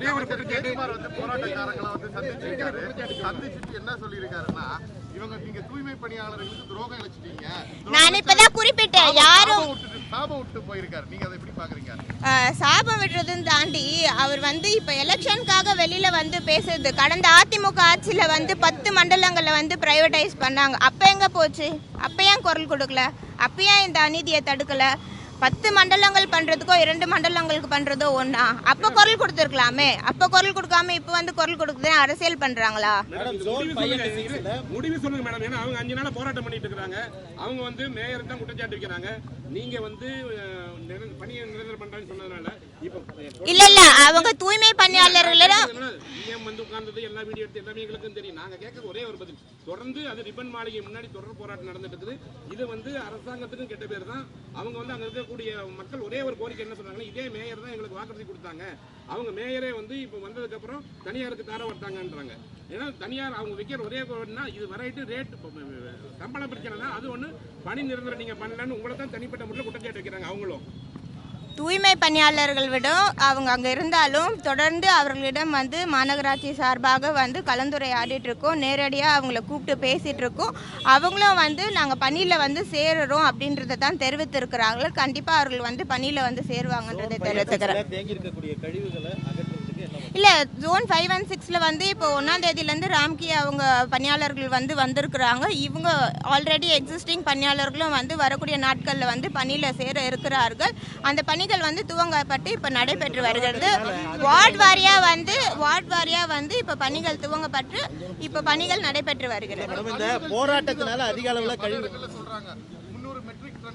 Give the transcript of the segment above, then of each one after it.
ஒரே ஒரு குற்றச்சாட்டு ஜெயக்குமார் வந்து போராட்டக்காரங்களை வந்து சந்திச்சிருக்காரு. சந்திச்சுட்டு என்ன சொல்லியிருக்காருன்னா இவங்க நீங்க தூய்மை பணியாளர்களுக்கு துரோகம் இழைச்சிட்டீங்க. நான் இப்பதான் குறிப்பிட்டேன் யாரும் சாபம் விட்டு போயிருக்காரு. நீங்க அதை எப்படி பாக்குறீங்க? ஆஹ், சாபம் விடுறதுன்னு தாண்டி அவர் வந்து இப்ப எலெக்ஷனுக்காக வெளியில வந்து பேசுறது. கடந்த அதிமுக ஆட்சியில வந்து பத்து மண்டலங்களை வந்து பிரைவேடைஸ் பண்ணாங்க. அப்ப எங்க போச்சு? அப்ப ஏன் குரல் கொடுக்கல? அப்ப ஏன் இந்த அநீதியை தடுக்கல? பத்து மண்டலங்கள் பண்றதுக்கோ இரண்டு மண்டலங்களுக்கு பண்றதோ ஒண்ணா? அப்ப குரல் கொடுத்துருக்கலாமே. அப்ப குரல் கொடுக்காம இப்ப வந்து குரல் கொடுக்குறது அரசியல் பண்றாங்களா? முடிவு சொல்லுங்க. மேடம் ஏன்னா அவங்க அஞ்சு நாளா போராட்டம் பண்ணிட்டு இருக்காங்க அவங்க வந்து மேயர் தான் குற்றச்சாட்டு வைக்கிறாங்க. நீங்க வந்து பணியை நிரந்தரம் பண்றான்னு சொன்னதுனால இல்ல இல்ல. அவங்க தூய்மை பணியாளர்களிடம் நடந்தது எல்லா வீடியோ எடுத்து எல்லாமே எங்களுக்கும் தெரியும். நாங்கள் கேட்க ஒரே ஒரு பதில். தொடர்ந்து அது ரிப்பன் மாளிகை முன்னாடி தொடர் போராட்டம் நடந்துட்டு இருக்குது இது வந்து அரசாங்கத்துக்கும் கெட்ட பேர் தான். அவங்க வந்து அங்கே இருக்கக்கூடிய மக்கள் ஒரே ஒரு கோரிக்கை என்ன சொல்றாங்கன்னா இதே மேயர் தான் எங்களுக்கு வாக்குறுதி கொடுத்தாங்க. அவங்க மேயரே வந்து இப்போ வந்ததுக்கப்புறம் தனியாருக்கு தார வர்த்தாங்கன்றாங்க ஏன்னா தனியார் அவங்க விற்கிற ஒரே கோரினா இது வரைட்டு ரேட் சம்பள பிரச்சனைனா அது ஒன்று பணி நிரந்தரம் நீங்கள் பண்ணலன்னு உங்களை தான் தனிப்பட்ட முறையில் குற்றச்சாட்டு வைக்கிறாங்க அவங்களும். தூய்மை பணியாளர்கள் விட அவங்க அங்கே இருந்தாலும் தொடர்ந்து அவர்களிடம் வந்து மாநகராட்சி சார்பாக வந்து கலந்துரையாடிட்டு இருக்கோம் நேரடியாக அவங்கள கூப்பிட்டு பேசிட்டு இருக்கோம் அவங்களும் வந்து நாங்கள் பணியில் வந்து சேருறோம் அப்படின்றத தான் தெரிவித்திருக்கிறார்கள். கண்டிப்பாக அவர்கள் வந்து பணியில் வந்து சேருவாங்கன்றதை தெரிவித்துக்கிறேன். இல்லை ஜோன் ஃபைவ் ஒன் சிக்ஸில் வந்து இப்போ ஒன்றாம் தேதியிலேருந்து ராம்கி அவங்க பணியாளர்கள் வந்து வந்திருக்கிறாங்க. இவங்க ஆல்ரெடி எக்ஸிஸ்டிங் பணியாளர்களும் வந்து வரக்கூடிய நாட்களில் வந்து பணியில் சேர இருக்கிறார்கள். அந்த பணிகள் வந்து துவங்கப்பட்டு இப்போ நடைபெற்று வருகிறது. வார்டு வாரியாக வந்து வார்டு வாரியாக வந்து இப்போ பணிகள் துவங்கப்பட்டு இப்போ பணிகள் நடைபெற்று வருகிறது. போராட்டத்தினால அதிக அளவில் கழிவு.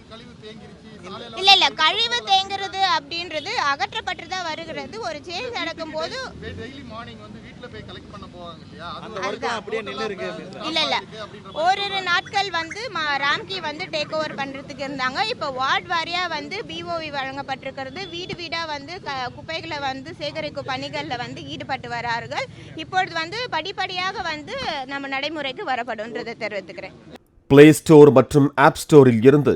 இல்ல இல்லை இல்லை கழிவு தேங்குறது அப்படின்றது அகற்றப்பட்டு தான் வருகிறது ஒரு சேஞ்ச் நடக்கும்போது டெய்லி மார்னிங் வந்து வீட்ல போய் கலெக்ட் பண்ண போவாங்க இல்லையா? அது அந்த ஒர்க்கும் அப்படியே நின்று இருக்கு அப்படின்றாங்க. இல்ல இல்ல. ஓரிரு நாட்கள் வந்து ம- ராம்கி வந்து டேக் ஓவர் பண்றதுக்கு இருந்தாங்க. இப்போ வார்டு வாரியா வந்து பிஓவி வழங்கப்பட்டிருக்கிறது. வீடு வீடா வந்து க- குப்பைகளை வந்து சேகரிக்கும் பணிகள்ல வந்து ஈடுபட்டு வரார்கள். இப்பொழுது வந்து படிப்படியாக வந்து நம்ம நடைமுறைக்கு வரப்படும்ன்றதை தெரிவித்துக்கிறேன். பிளே ஸ்டோர் மற்றும் ஆப் ஸ்டோரில் இருந்து